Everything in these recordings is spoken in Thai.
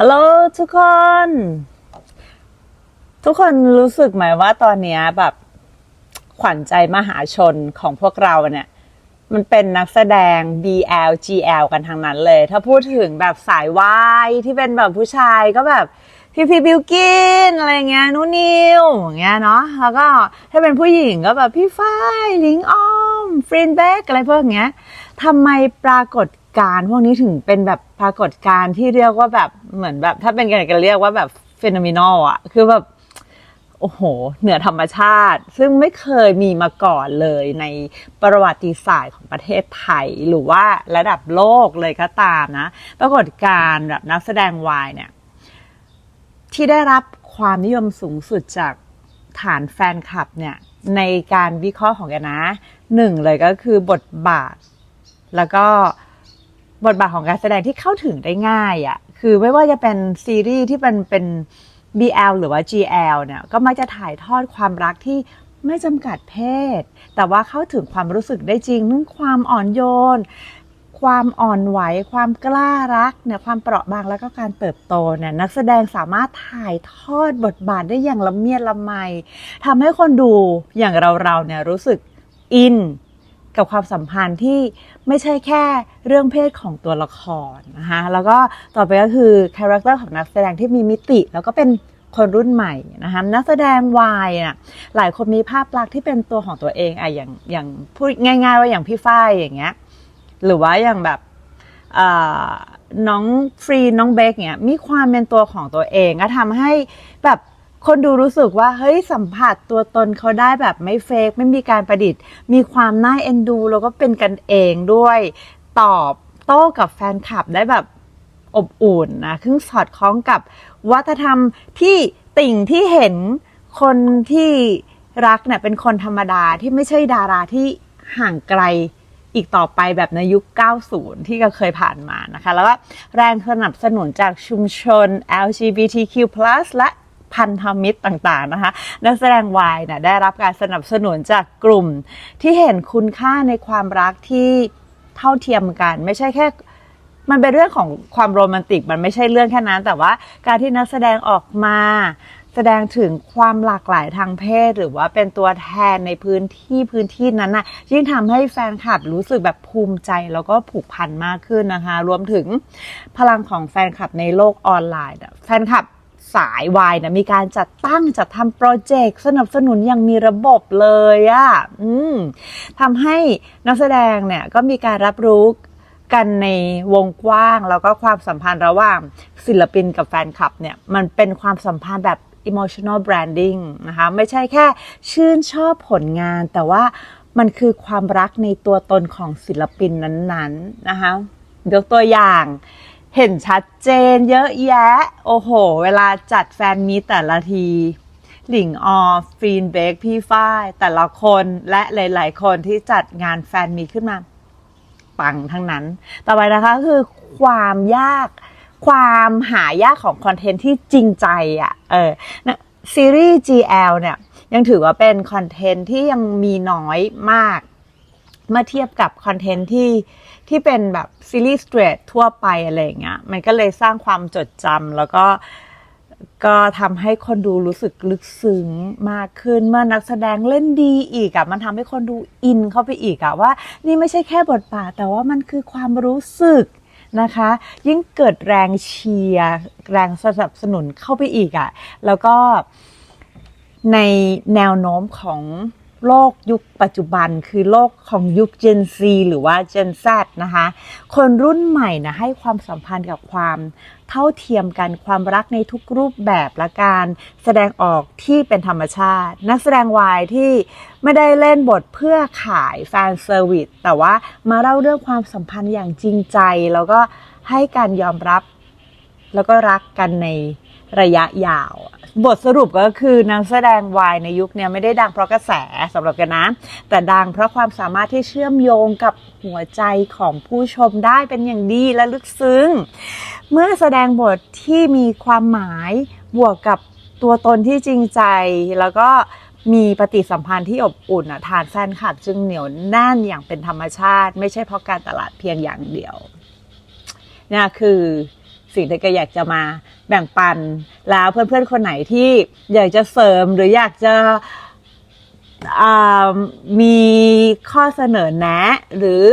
ฮัลโหลทุกคน ทุกคนรู้สึกไหมว่าตอนนี้แบบขวัญใจมหาชนของพวกเราเนี่ย มันเป็นนักแสดง BL GL กันทางนั้นเลย ถ้าพูดถึงแบบสายวายที่เป็นแบบผู้ชายก็แบบพี่พี่บิวกินอะไรเงี้ยนุนิวอย่างเงี้ยเนาะแล้วก็ถ้าเป็นผู้หญิงก็แบบพี่ฝ้ายลิงออมฟรินเบกอะไรพวกเงี้ยทำไมปรากฏ การณ์พวกนี้ถึงเป็นแบบปรากฏการณ์ที่เรียกว่าแบบเหมือนแบบ ถ้าเป็นกันจะเรียกว่าแบบเฟโนมินอลอะคือแบบโอ้โห เหนือธรรมชาติ ซึ่งไม่เคยมีมาก่อนเลยในประวัติศาสตร์ของประเทศไทย หรือว่าระดับโลกเลยก็ตามนะ ปรากฏการณ์แบบนักแสดงวายเนี่ย ที่ได้รับความนิยมสูงสุดจากฐานแฟนคลับเนี่ย ในการวิเคราะห์ของแกนะหนึ่งเลยก็คือบทบาท แล้วก็ บทบาทของการแสดงที่เข้าถึงได้ง่ายอะ่ะคือไม่ว่าจะเป็นซีรีส์ที่เป็นเป็น BL หรือว่า GL เนี่ยก็มักจะถ่ายทอดความรักที่ไม่จำกัดเพศ แต่ว่าเข้าถึงความรู้สึกได้จริงทั้งความอ่อนโยน ความอ่อนไหว ความกล้ารักเนี่ยความเปราะบางแล้วก็การเติบโตเนี่ยนักแสดงสามารถถ่ายทอดบทบาทได้อย่างละเมียดละไมทำให้คนดูอย่างเราๆเนี่ยรู้สึกอิน กับความสัมพันธ์ที่ไม่ใช่แค่เรื่องเพศของตัวละครนะคะแล้วก็ต่อไปก็คือคาแรคเตอร์ของนักแสดงที่มีมิติ แล้วก็เป็นคนรุ่นใหม่นะคะนักแสดงวายน่ะหลายคนมีภาพลักษณ์ที่เป็นตัวของตัวเองอะอย่างอย่างพูดง่าย ๆ ว่าอย่างพี่ฝ้ายอย่างเงี้ยหรือว่าอย่างแบบอ่าน้องฟรีน้องเบคเนี่ยมีความเป็นตัวของตัวเองก็ทำให้แบบ คนดูรู้สึกว่าเฮ้ยสัมผัสตัวตนเขาได้แบบไม่เฟกไม่มีการประดิษฐ์ มีความน่าเอ็นดู แล้วก็เป็นกันเองด้วย ตอบโต้กับแฟนคลับได้แบบอบอุ่นนะซึ่งสอดคล้องกับวัฒนธรรมที่ติ่งที่เห็นคนที่รักเนี่ยเป็นคนธรรมดาที่ไม่ใช่ดาราที่ห่างไกลอีกต่อไปแบบในยุค 90 ที่ก็เคยผ่านมานะคะ แล้วก็แรงสนับสนุนจากชุมชน LGBTQ+ และ พันธมิตรต่างๆนะคะ นักแสดงวายเนี่ยได้รับการสนับสนุนจากกลุ่มที่เห็นคุณค่าในความรักที่เท่าเทียมกัน ไม่ใช่แค่มันเป็นเรื่องของความโรแมนติก มันไม่ใช่เรื่องแค่นั้น แต่ว่าการที่นักแสดงออกมา แสดงถึงความหลากหลายทางเพศ หรือว่าเป็นตัวแทนในพื้นที่พื้นที่นั้นน่ะยิ่งทำให้แฟนคลับรู้สึกแบบภูมิใจแล้วก็ผูกพันมากขึ้นนะคะ รวมถึงพลังของแฟนคลับในโลกออนไลน์แฟนคลับ สายวายนะมีการจัดตั้งจัดทำโปรเจกต์สนับสนุนอย่างมีระบบเลยอะ่ะอืมทำให้นักแสดงเนี่ยก็มีการรับรู้กันในวงกว้าง แล้วก็ความสัมพันธ์ระหว่างศิลปินกับแฟนคลับเนี่ยมันเป็นความสัมพันธ์แบบ emotional branding นะคะไม่ใช่แค่ชื่นชอบผลงาน แต่ว่ามันคือความรักในตัวตนของศิลปินนั้นๆนะคะยกตัวอย่าง เห็นชัดเจนเยอะแยะ โอ้โห เวลาจัดแฟนมีแต่ละที หลิงออฟฟีนเบกพี่ฝ้าย แต่ละคนและหลาย ๆ คนที่จัดงานแฟนมีขึ้นมา ปังทั้งนั้น ต่อไปนะคะคือความยากความหายากของคอนเทนต์ที่จริงใจอะ่ะ เออนะซีรีส์ GL เนี่ย ยังถือว่าเป็นคอนเทนต์ที่ยังมีน้อยมาก เมื่อเทียบกับคอนเทนต์ที่ที่เป็นแบบซีรีส์สเตรททั่วไปอะไรอย่างเงี้ยมันก็เลยสร้างความจดจำแล้วก็ก็ทำให้คนดูรู้สึกลึกซึ้งมากขึ้นเมื่อนักแสดงเล่นดีอีกอะมันทำให้คนดูอินเข้าไปอีกอะว่า นี่ไม่ใช่แค่บทบาทแต่ว่ามันคือความรู้สึกนะคะ ยิ่งเกิดแรงเชียร์แรงสนับสนุนเข้าไปอีกอะแล้วก็ในแนวโน้มของ โลกยุคปัจจุบันคือโลกของยุค Gen Z หรือว่า Gen Z นะคะ คนรุ่นใหม่นะให้ความสัมพันธ์กับความเท่าเทียมกันความรักในทุกรูปแบบและการแสดงออกที่เป็นธรรมชาติ นักแสดงวายที่ไม่ได้เล่นบทเพื่อขายแฟนเซอร์วิสแต่ว่ามาเล่าเรื่องความสัมพันธ์อย่างจริงใจ แล้วก็ให้การยอมรับ แล้วก็รักกันในระยะยาว บทสรุปก็คือนักแสดงวายในยุคนี้ไม่ได้ดังเพราะกระแสสำหรับกันนะ แต่ดังเพราะความสามารถที่เชื่อมโยงกับหัวใจของผู้ชมได้เป็นอย่างดีและลึกซึ้ง เมื่อแสดงบทที่มีความหมายบวกกับตัวตนที่จริงใจ แล้วก็มีปฏิสัมพันธ์ที่อบอุ่นอะฐานแฟนคลับจึงเหนียวแน่นอย่างเป็นธรรมชาติ ไม่ใช่เพราะการตลาดเพียงอย่างเดียวนี่คือสิ่งที่แกอยากจะมา แบ่งปัน แล้วเพื่อนๆคนไหนที่อยากจะเสริมหรืออยากจะมีข้อเสนอแนะ หรือ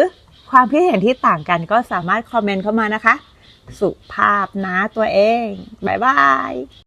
ความคิดเห็นที่ต่างกันก็สามารถคอมเมนต์เข้ามานะคะ สุภาพนะตัวเอง บ๊ายบาย